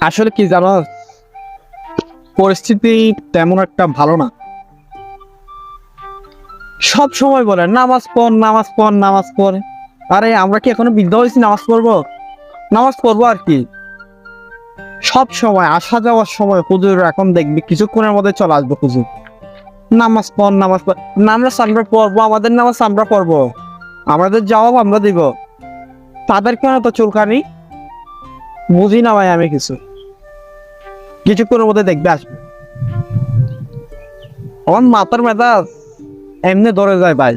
আসলে কি জানো? পরিস্থিতি তেমন একটা ভালো না। সব সময় বলে, নামাজ পড় নামাজ পড় নামাজ পড়। আরে, আমরা কি এখনও বৃদ্ধ হয়েছি, নামাজ পড়ব? নামাজ পড়ব আর কি। সব সময়, আসা যাওয়ার সময় হুজুর এখন দেখবি, কিছুক্ষণের মধ্যে চলে আসব হুজুর। নামাজ পড় নামাজ পড়। নামাজ আমরা পড়ব, আমাদের নামাজ আমরা পড়ব। আমাদের জবাব আমরা দিব। তাদের কেন তো চুলকানি? বুঝি না ভাই আমি কিছু। কিছুক্ষণের মধ্যে দেখবে আসবে আমার মাথার মেজাজ এমনি ধরে যায় ভাই।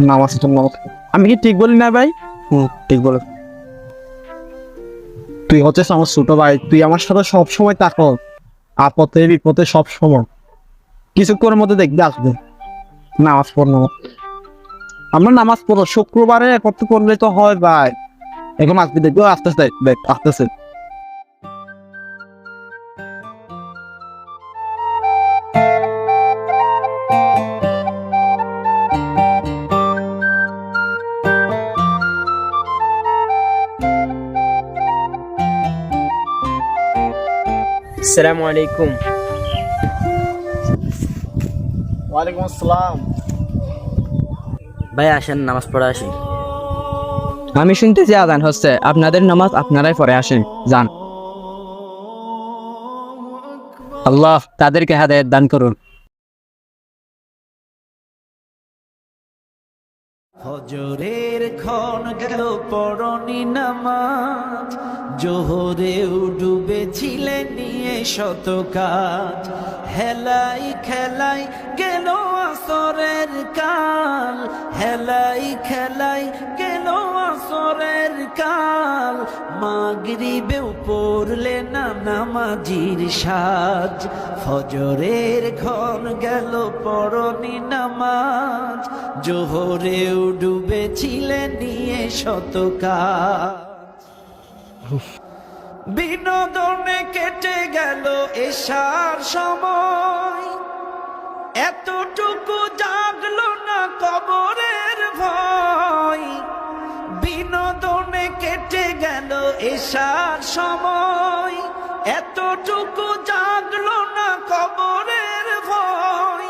নামাজ নামাজ আমি কি ঠিক বলি না ভাই? হুম ঠিক বলে। তুই হচ্ছিস আমার ছোট ভাই তুই আমার সাথে সব সময় থাকো আপদে বিপদে সব সময় কিছুক্ষণের মধ্যে দেখবে আসবে। নামাজ পড় নামাজ আমরা নামাজ পড়ো শুক্রবারে একত্র করলে তো হয় ভাই। এখন আসবে দেখবে আস্তে আস্তে দেখ আসতেছে। আসসালামু আলাইকুম। ওয়ালাইকুম আসসালাম। ভাই আসেন নামাজ পড়ে আসি। আমি শুনতেছি আজান হচ্ছে। আপনাদের নামাজ আপনারাই পড়ে আসেন। যান। আল্লাহ তাদেরকে হাদায়ত দান করুন। হজরের ক্ষণ গেল পরনি নামাজ। জোহরেও ডুবেছিলে নিয়ে শত কাজ। হেলাই খেলাই গেল আসরের কাল। হেলাই খেলাই গেল আসরের কাল। মাগরিবেও পড়লে না নামাজির সাজ। ফজরের ক্ষণ গেল পরনি নামাজ। জোহরেও ডুবেছিলে নিয়ে শতকা বিনোদনে কেটে গেল এসার সময়। এতটুকু জাগলো না কবরের ভয়। বিনোদনে কেটে গেল এসার সময়। এতটুকু জাগলো না কবরের ভয়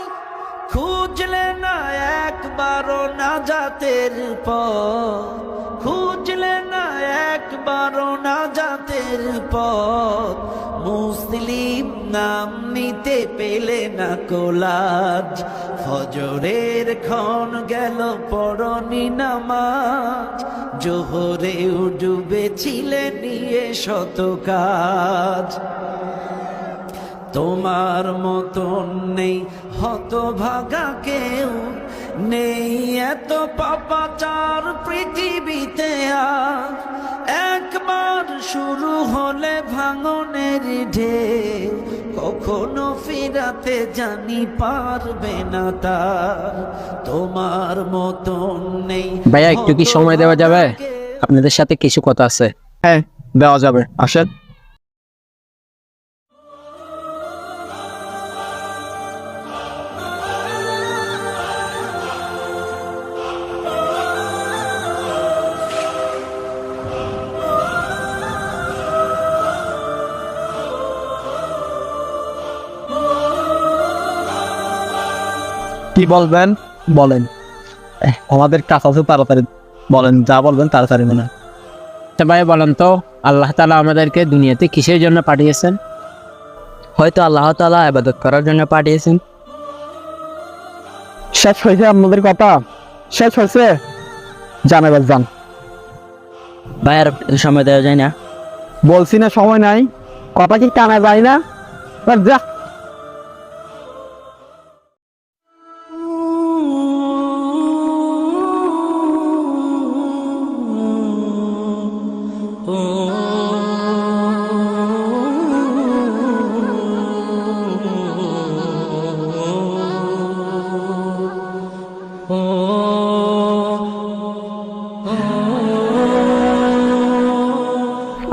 খুঁজলে না একবারও না জাতের পর খুঁজলে না একবারও না জাতের পথ। মুসলিম নাম নিতে পেলে না কোলাজ। ফজরের ক্ষণ গেল পরনি নামাজ। জোহরে ডুবেছিলে নিয়ে শত কাজ তোমার মতন নেই হতভাগা কেউ নেই। এত পাপাচার পৃথিবীতে আর একবার শুরু হলে ভাঙনের ঢেউ কখনো ফিরাতে জানি পারবে না তার। তোমার মতন নেই ভাইয়া একটু কি সময় দেওয়া যাবে? আপনাদের সাথে কিছু কথা আছে। হ্যাঁ দেওয়া যাবে। আসেন। কি বলবেন? বলেন। আমাদের কাজ আছে তাড়াতাড়ি। বলেন যা বলবেন তাড়াতাড়ি মনে। আচ্ছা ভাই বলেন তো আল্লাহ তালা আমাদেরকে দুনিয়াতে কিসের জন্য পাঠিয়েছেন? হয়তো আল্লাহ তালা আবাদত করার জন্য পাঠিয়েছেন। শেষ হয়েছে আপনাদের কথা? শেষ হয়েছে? জান এবার যান। ভাই আর সময় দেওয়া যায় না। বলছি না সময় নাই। কথা কি টানা যায় না? যা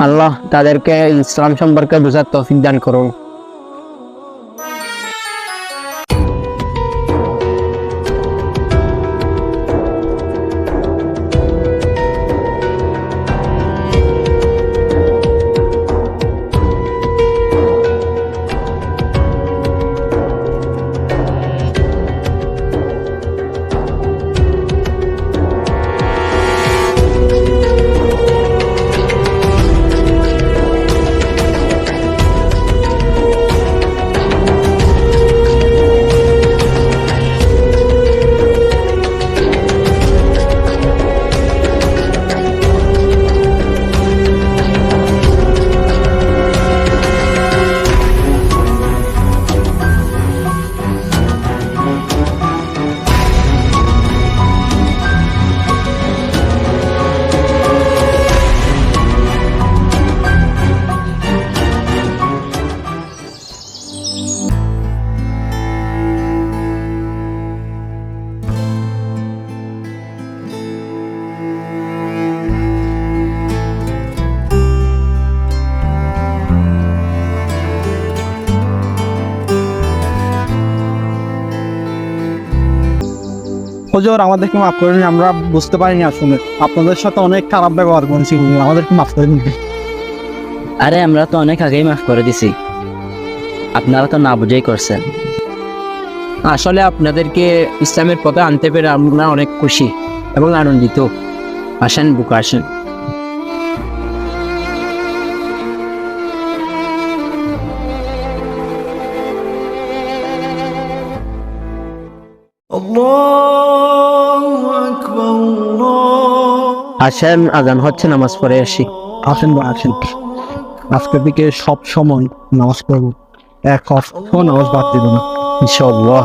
আল্লাহ তাদেরকে ইসলাম সম্পর্কে বোঝার তৌফিক দান করুন। হজর আমাদেরকে মাফ করে নি আমরা বুঝতে পারিনি আসলে। আপনাদের সাথে অনেক খারাপ ব্যবহার করেছি আমাদেরকে মাফ করে দিন। আরে আমরা তো অনেক আগেই মাফ করে দিছি। আপনারা তো না বুঝেই করছেন। আসলে আপনাদেরকে ইসলামের পথে আনতে পেরে আমরা অনেক খুশি এবং আনন্দিত। আসেন বুকে আসেন। Allah আসেন আজান হচ্ছে নামাজ পড়ে আসি। আসেন বা আসেন। আজকে থেকে সব সময় নামাজ পড়ব। এক অর্থ নামাজ বাদ দেব না। ইনশাআল্লাহ।